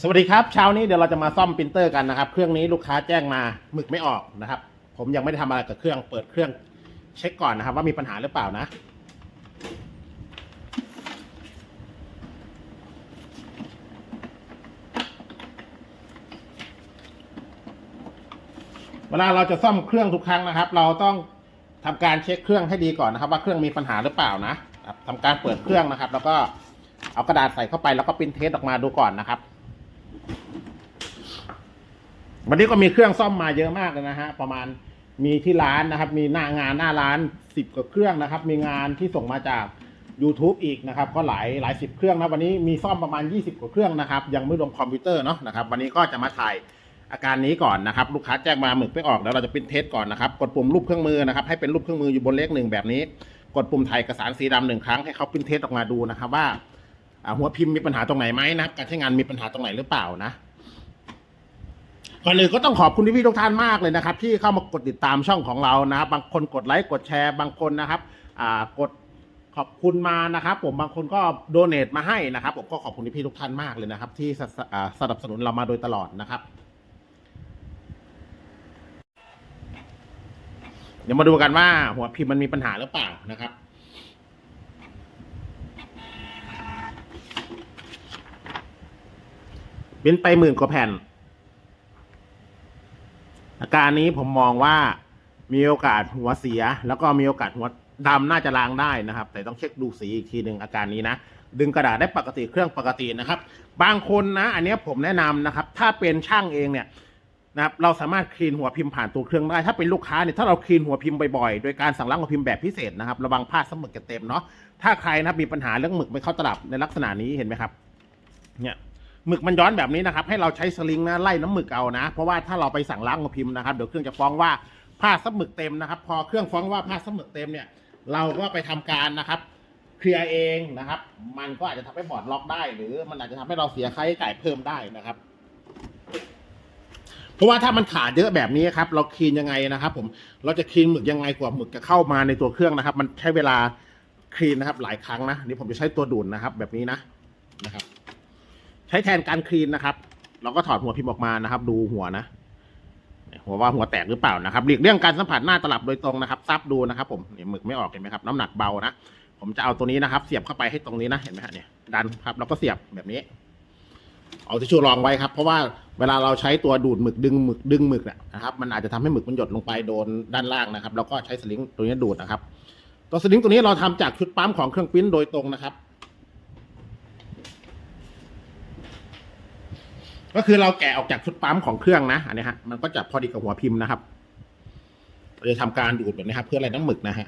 สวัสดีครับเช้านี้เดี๋ยวเราจะมาซ่อมปรินเตอร์กันนะครับ เครื่องนี้ลูกค้าแจ้งมาหมึกไม่ออกนะครับ ผมยังไม่ได้ทำอะไรกับเครื่องเปิดเครื่องเช็คก่อนนะครับ ว่ามีปัญหาหรือเปล่านะ เวลาเราจะซ่อมเครื่องทุกครั้งนะครับ เราต้องทำการเช็คเครื่องให้ดีก่อนนะครับ ว่าเครื่องมีปัญหาหรือเปล่านะครับทำการเปิดเครื่องนะครับ แล้วก็เอากระดาษใส่เข้าไปแล้วก็ปริ้นเทสออกมาดูก่อนนะครับ วันนี้ก็มีเครื่องซ่อมมาเยอะมากเลยนะฮะ ประมาณมีที่ร้านนะครับ มีหน้างานหน้าร้านสิบกว่าเครื่องนะครับ มีงานที่ส่งมาจาก YouTube อีกนะครับ ก็หลายหลายสิบเครื่องนะวันนี้มีซ่อมประมาณ 20 กว่าเครื่องนะครับ ยังไม่รวมคอมพิวเตอร์เนาะนะครับ วันนี้ก็จะมาถ่ายอาการนี้ก่อนนะครับ ลูกค้าแจ้งมาหมึกไม่ออกแล้วเราจะปรินเทสก่อนนะครับ กดปุ่มรูปเครื่องมือนะครับ ให้เป็นรูปเครื่องมืออยู่บนเลขหนึ่งแบบนี้ กดปุ่มถ่ายเอกสารสีดำหนึ่งครั้งให้เขาปรินเทสออกมาดูนะครับว่าอ่าหัวพิมพ์มีปัญหาตรงไหนไหมนะครับการใช้งานมีปัญหาตรงไหนหรือเปล่านะ ก่อนอื่นก็ต้องขอบคุณพี่ๆทุกท่านมากเลยนะครับ ที่เข้ามากดติดตามช่องของเรานะครับ บางคนกดไลค์กดแชร์บางคนนะครับอ่ากดขอบคุณมานะครับ ผมบางคนก็โดเนทมาให้นะครับ ผมก็ขอบคุณพี่ๆทุกท่านมากเลยนะครับ ที่สอ่าสนับสนุนเรามาโดยตลอดนะครับ เดี๋ยวมาดูกันว่าหัวพิมพ์มันมีปัญหาหรือเปล่านะครับเป็นไปหมื่นกว่าแผ่น อาการนี้ผมมองว่ามีโอกาสหัวเสีย แล้วก็มีโอกาสหัวดำน่าจะล้างได้นะครับ แต่ต้องเช็คดูสีอีกทีหนึ่งอาการนี้นะ ดึงกระดาษได้ปกติเครื่องปกตินะครับ บางคนนะ อันนี้ผมแนะนำนะครับ ถ้าเป็นช่างเองเนี่ยนะครับเราสามารถคลีนหัวพิมพ์ผ่านตัวเครื่องได้ ถ้าเป็นลูกค้าเนี่ยถ้าเราคลีนหัวพิมพ์บ่อยๆ โดยการสั่งล้างหัวพิมพ์แบบพิเศษนะครับระวังพลาดสมึกจะเต็มเนาะถ้าใครนะมีปัญหาเรื่องหมึกไม่เข้าตลับในลักษณะนี้เห็นไหมครับ เนี่ย หมึกมันย้อนแบบนี้นะครับ ให้เราใช้สลิงนะไล่น้ำหมึกเอานะ เพราะว่าถ้าเราไปสั่งล้างหัวพิมพ์นะครับเดี๋ยวเครื่องจะฟ้องว่าผ้าซับหมึกเต็มนะครับ พอเครื่องฟ้องว่าผ้าซับหมึกเต็มเนี่ย เราก็ไปทำการนะครับเคลียร์เองนะครับ มันก็อาจจะทำให้บอร์ดล็อกได้ หรือมันอาจจะทำให้เราเสียค่าใช้จ่ายเพิ่มได้นะครับ เพราะว่าถ้ามันขาดเยอะแบบนี้ครับ เราคลีนยังไงนะครับ ผมเราจะคลีนหมึกยังไงกว่าหมึกจะเข้ามาในตัวเครื่องนะครับ มันใช้เวลาคลีนนะครับ หลายครั้งนะนี่ผมจะใช้ตัวดูดนะครับ แบบนี้นะนะครับ ใช้แทนการคลีนนะครับ เราก็ถอดหัวพิมพ์ออกมานะครับ ดูหัวนะ หัวว่าหัวแตกหรือเปล่านะครับหลีกเลี่ยงการสัมผัสหน้าตลับโดยตรงนะครับ ซับดูนะครับผมเนี่ยหมึกไม่ออกเห็นไหมครับ น้ำหนักเบานะผมจะเอาตัวนี้นะครับ เสียบเข้าไปให้ตรงนี้นะเห็นไหมฮะเนี่ยดันครับแล้วก็เสียบแบบนี้ เอาทิชชู่รองไว้ครับ เพราะว่าเวลาเราใช้ตัวดูดหมึกดึงหมึกดึงหมึกนะครับ มันอาจจะทำให้หมึกมันหยดลงไปโดนด้านล่างนะครับ แล้วก็ใช้สลิงตัวนี้ดูดนะครับ ตัวสลิงตัวนี้เราทำจากชุดปั๊มของเครื่องปิ้นโดยตรงนะครับ ก็คือเราแกะออกจากชุดปั๊มของเครื่องนะอันนี้ฮะมันก็จะพอดีกับหัวพิมพ์นะครับเราจะทำการดูดแบบนี้ครับ เพื่ออะไรน้ำหมึกนะฮะ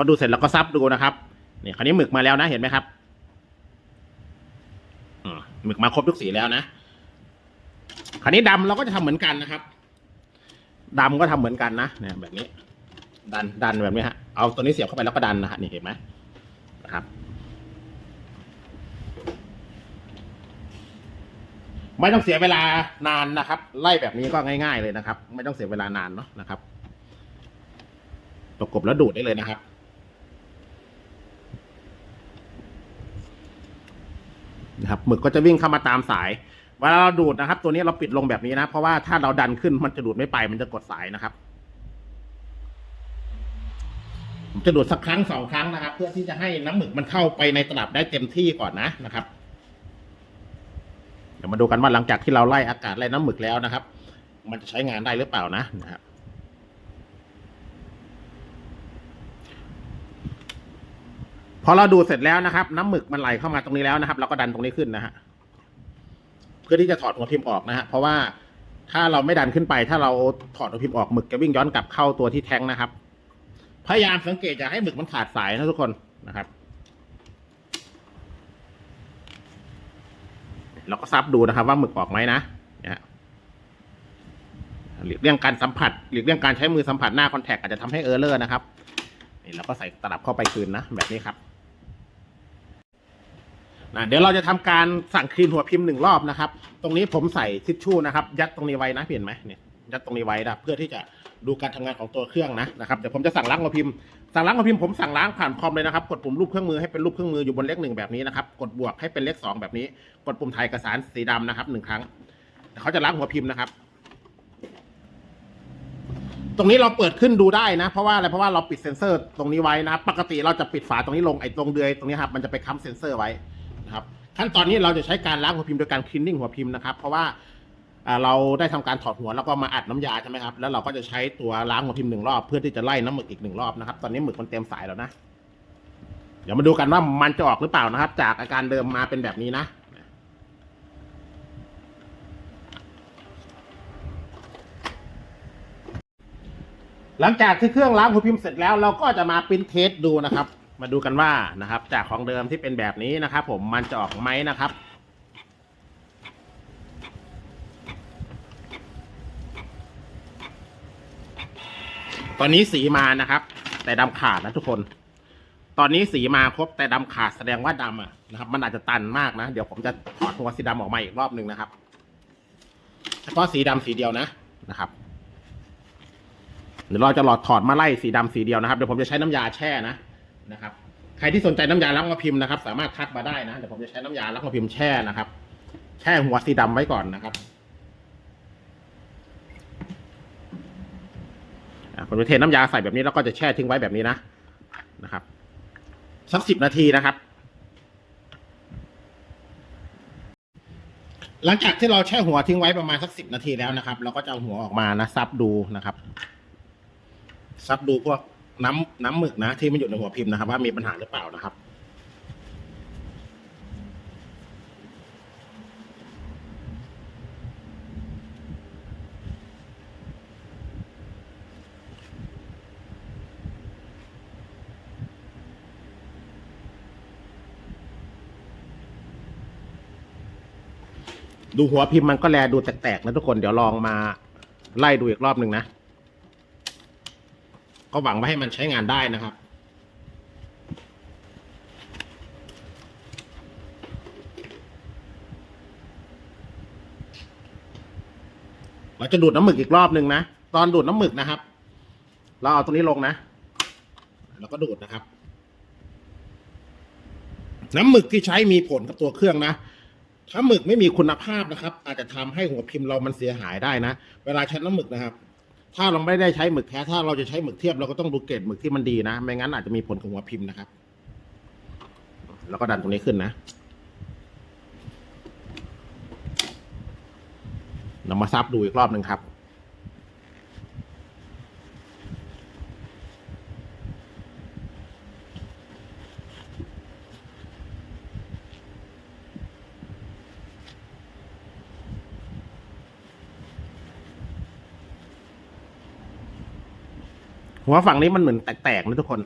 อดูเสร็จแล้วก็ซับดูนะครับนี่คราวนี้หมึกมาแล้วนะเห็นไหมครับหมึกมาครบทุกสีแล้วนะคราวนี้ดำเราก็จะทำเหมือนกันนะครับดำก็ทำเหมือนกันนะเนี่ยแบบนี้ ดันดันแบบนี้ฮะเอาตัวนี้เสียบเข้าไปแล้วก็ดันนะฮะนี่เห็นไหมนะครับ ไม่ต้องเสียเวลานานนะครับ ไล่แบบนี้ก็ง่าย ๆเลยนะครับ ไม่ต้องเสียเวลานานเนาะนะครับ ประกบแล้วดูดได้เลยนะครับ นะครับหมึกก็จะวิ่งเข้ามาตามสายเวลาเราดูดนะครับ ตัวนี้เราปิดลงแบบนี้นะ เพราะว่าถ้าเราดันขึ้นมันจะดูดไม่ไป มันจะกดสายนะครับจะดูดสักครั้งสองครั้งนะครับ เพื่อที่จะให้น้ำหมึกมันเข้าไปในตลับได้เต็มที่ก่อนนะนะครับ เดี๋ยวมาดูกันว่าหลังจากที่เราไล่อากาศไล่น้ำหมึกแล้วนะครับ มันจะใช้งานได้หรือเปล่านะนะครับ พอเราดูเสร็จแล้วนะครับ น้ำหมึกมันไหลเข้ามาตรงนี้แล้วนะครับ เราก็ดันตรงนี้ขึ้นนะฮะเพื่อที่จะถอดหัวพิมพ์ออกนะฮะเพราะว่าถ้าเราไม่ดันขึ้นไป ถ้าเราถอดหัวพิมพ์ออกหมึกจะวิ่งย้อนกลับเข้าตัวที่แท้งนะครับ พยายามสังเกตอย่าให้หมึกมันขาดสายนะทุกคนนะครับเราก็ซับดูนะครับ ว่าหมึกออกไหมนะเนี่ยหลีกเลี่ยงการสัมผัสหลีกเลี่ยงการใช้มือสัมผัสหน้าคอนแทคอาจจะทำให้เออร์เลอร์นะครับนี่เราก็ใส่ตลับเข้าไปคืนนะ แบบนี้ครับ นะเดี๋ยวเราจะทำการสั่งคลีนหัวพิมพ์หนึ่งรอบนะครับ ตรงนี้ผมใส่ทิชชู่นะครับ ยัดตรงนี้ไว้นะเห็นไหมเนี่ยยัดตรงนี้ไว้นะเพื่อที่จะดูการทำงานของตัวเครื่องนะนะครับเดี๋ยวผมจะสั่งล้างหัวพิมพ์สั่งล้างหัวพิมพ์ผมสั่งล้างผ่านคอมเลยนะครับ กดปุ่มรูปเครื่องมือให้เป็นรูปเครื่องมืออยู่บนเลขหนึ่งแบบนี้นะครับ กดบวกให้เป็นเลขสองแบบนี้ กดปุ่มถ่ายเอกสารสีดำนะครับหนึ่งครั้งเเขาจะล้างหัวพิมพ์นะครับตรงนี้เราเปิดขึ้นดูได้นะ เพราะว่าอะไรเพราะว่าเราปิดเซ็นเซอร์ตรงนี้ไว้นะ ปกติเราจะปิดฝาตรงนี้ลงไอ้ตรงเดือยตรงนี้ครับมันจะไปค้ำเซ็นเซอร์ไว้ ขั้นตอนนี้เราจะใช้การล้างหัวพิมพ์โดยการคลีนนิ่งหัวพิมพ์นะครับ เพราะว่าเราได้ทำการถอดหัวแล้วก็มาอัดน้ำยาใช่ไหมครับ แล้วเราก็จะใช้ตัวล้างหัวพิมพ์หนึ่งรอบเพื่อที่จะไล่น้ำหมึกอีกหนึ่งรอบนะครับ ตอนนี้หมึกมันเต็มสายแล้วนะ เดี๋ยวมาดูกันว่ามันจะออกหรือเปล่านะครับ จากอาการเดิมมาเป็นแบบนี้นะหลังจากที่เครื่องล้างหัวพิมพ์เสร็จแล้วเราก็จะมาปริ้นเทสดูนะครับ มาดูกันว่านะครับ จากของเดิมที่เป็นแบบนี้นะครับ ผมมันจะออกไหมนะครับ ตอนนี้สีมานะครับ แต่ดำขาดนะทุกคน ตอนนี้สีมาครบแต่ดำขาดแสดงว่าดำอะนะครับ มันอาจจะตันมากนะ เดี๋ยวผมจะถอดตัวสีดำออกมาอีกรอบหนึ่งนะครับเฉพาะสีดำสีเดียวนะนะครับเดี๋ยวเราจะหลอดถอดมาไล่สีดำสีเดียวนะครับ เดี๋ยวผมจะใช้น้ำยาแช่นะ นะครับใครที่สนใจน้ำยาล้างหัวพิมพ์นะครับ สามารถทักมาได้นะเดี๋ยวผมจะใช้น้ำยาล้างหัวพิมพ์แช่นะครับ แช่หัวสีดำไว้ก่อนนะครับผมจะเทน้ำยาใส่แบบนี้แล้วก็จะแช่ทิ้งไว้แบบนี้นะนะครับ สักสิบนาทีนะครับ หลังจากที่เราแช่หัวทิ้งไว้ประมาณสักสิบนาทีแล้วนะครับ เราก็จะเอาหัวออกมานะซับดูนะครับซับดูพวก น้ำน้ำหมึกนะ ที่มันอยู่ในหัวพิมพ์นะครับ ว่ามีปัญหาหรือเปล่านะครับ ดูหัวพิมพ์มันก็แลดูแตกๆนะทุกคนเดี๋ยวลองมาไล่ดูอีกรอบหนึ่งนะ ก็หวังว่าให้มันใช้งานได้นะครับ เราจะดูดน้ำหมึกอีกรอบหนึ่งนะ ตอนดูดน้ำหมึกนะครับ เราเอาตรงนี้ลงนะ แล้วก็ดูดนะครับ น้ำหมึกที่ใช้มีผลกับตัวเครื่องนะถ้าหมึกไม่มีคุณภาพนะครับ อาจจะทำให้หัวพิมพ์เรามันเสียหายได้นะ เวลาใช้น้ำหมึกนะครับ ถ้าเราไม่ได้ใช้หมึกแท้ ถ้าเราจะใช้หมึกเทียบเราก็ต้องดูเกรดหมึกที่มันดีนะ ไม่งั้นอาจจะมีผลกับหัวพิมพ์นะครับ แล้วก็ดันตรงนี้ขึ้นนะเรามาซับดูอีกรอบหนึ่งครับ หัวฝั่งนี้มันเหมือนแตกๆนะทุกคน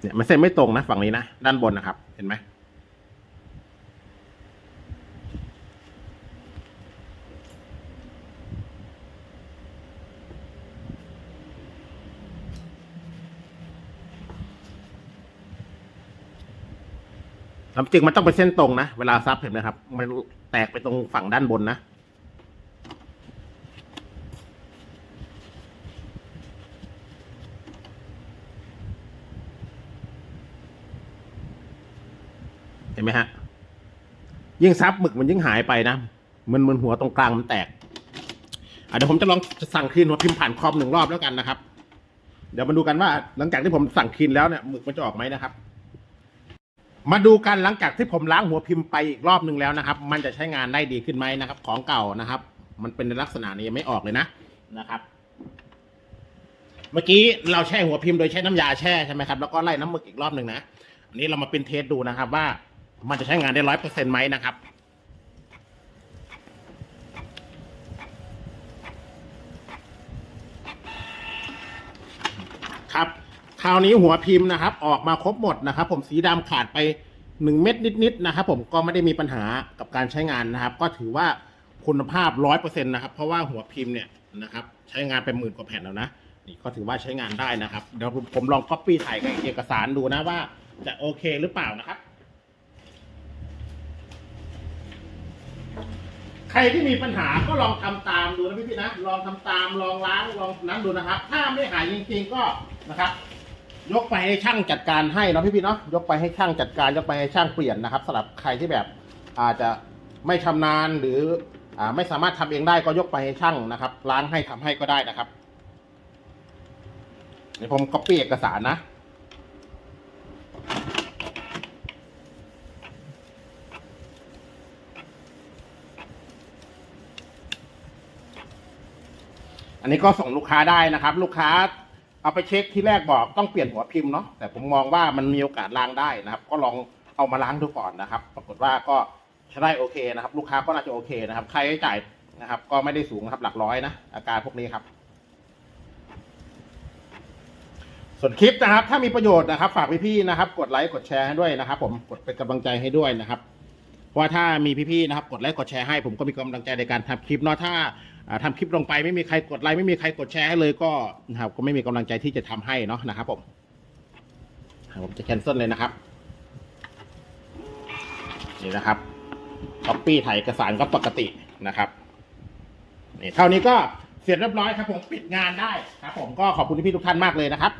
เนี่ยมันเส้นไม่ตรงนะฝั่งนี้นะด้านบนนะครับ เห็นไหมความจริงมันต้องเป็นเส้นตรงนะ เวลาซับเห็นไหมครับ มันแตกไปตรงฝั่งด้านบนนะ ห็นไหมฮะ ยิ่งซับหมึกมันยิ่งหายไปนะ มันมันหัวตรงกลางมันแตกเดี๋ยวผมจะลองสั่งคลีนหัวพิมพ์ผ่านคอมหนึ่งรอบแล้วกันนะครับ เดี๋ยวมาดูกันว่าหลังจากที่ผมสั่งคลีนแล้วเนี่ยหมึกมันจะออกไหมนะครับ มาดูกันหลังจากที่ผมล้างหัวพิมพ์ไปอีกรอบหนึ่งแล้วนะครับ มันจะใช้งานได้ดีขึ้นไหมนะครับ ของเก่านะครับ มันเป็นในลักษณะนี้ไม่ออกเลยนะนะครับ เมื่อกี้เราแช่หัวพิมพ์โดยใช้น้ำยาแช่ใช่ไหมครับแล้วก็ไล่น้ำหมึกอีกรอบหนึ่งนะอันนี้เรามาเป็นเทสดูนะครับว่า มันจะใช้งานได้ร้อยเปอร์เซ็นต์ไหมนะครับ ครับ คราวนี้หัวพิมพ์นะครับ ออกมาครบหมดนะครับ ผมสีดำขาดไปหนึ่งเม็ดนิดๆนะครับ ผมก็ไม่ได้มีปัญหากับการใช้งานนะครับ ก็ถือว่าคุณภาพร้อยเปอร์เซ็นต์นะครับ เพราะว่าหัวพิมพ์เนี่ยนะครับ ใช้งานเป็นหมื่นกว่าแผ่นแล้วนะนี่ก็ถือว่าใช้งานได้นะครับ เดี๋ยวผมผมลองก๊อปปี้ถ่ายกับเอกสารดูนะว่าจะโอเคหรือเปล่านะครับ ใครที่มีปัญหาก็ลองทำตามดูนะพี่พี่ๆนะ ลองทำตามลองล้างลองนั้นดูนะครับ ถ้าไม่หายจริงๆก็นะครับ ยกไปให้ช่างจัดการให้นะพี่พี่ๆเนาะยกไปให้ช่างจัดการ ยกไปให้ช่างเปลี่ยนนะครับสำหรับใครที่แบบอาจจะไม่ชำนาญหรืออ่าไม่สามารถทำเองได้ก็ยกไปให้ช่างนะครับ ล้างให้ทำให้ก็ได้นะครับเดี๋ยวผมก๊อปปี้เอกสารนะ อันนี้ก็ส่งลูกค้าได้นะครับ ลูกค้าเอาไปเช็คที่แรกบอกต้องเปลี่ยนหัวพิมพ์เนาะแต่ผมมองว่ามันมีโอกาสล้างได้นะครับ ก็ลองเอามาล้างดูก่อนนะครับ ปรากฏว่าก็ใช้ได้โอเคนะครับ ลูกค้าก็น่าจะโอเคนะครับค่าใช้จ่ายนะครับ ก็ไม่ได้สูงนะครับหลักร้อยนะอาการพวกนี้ครับ ส่วนคลิปนะครับ ถ้ามีประโยชน์นะครับ ฝากพี่ๆนะครับ กดไลค์กดแชร์ให้ด้วยนะครับ ผมกดเป็นกำลังใจให้ด้วยนะครับว่าถ้ามีพี่ๆนะครับ กดไลค์กดแชร์ให้ผมก็มีกำลังใจในการทำคลิปเนาะถ้า ทำทำคลิปลงไปไม่มีใครกดไลค์ไม่มีใครกดแชร์ให้เลยก็นะครับก็ไม่มีกำลังใจที่จะทำให้เนาะนะครับผมผมจะแคนเซิลเลยนะครับนี่นะครับก๊อปปี้ถ่ายเอกสารก็ปกตินะครับนี่เท่านี้ก็เสร็จเรียบร้อยครับผมปิดงานได้ครับผมก็ขอบคุณพี่ทุกท่านมากเลยนะครับ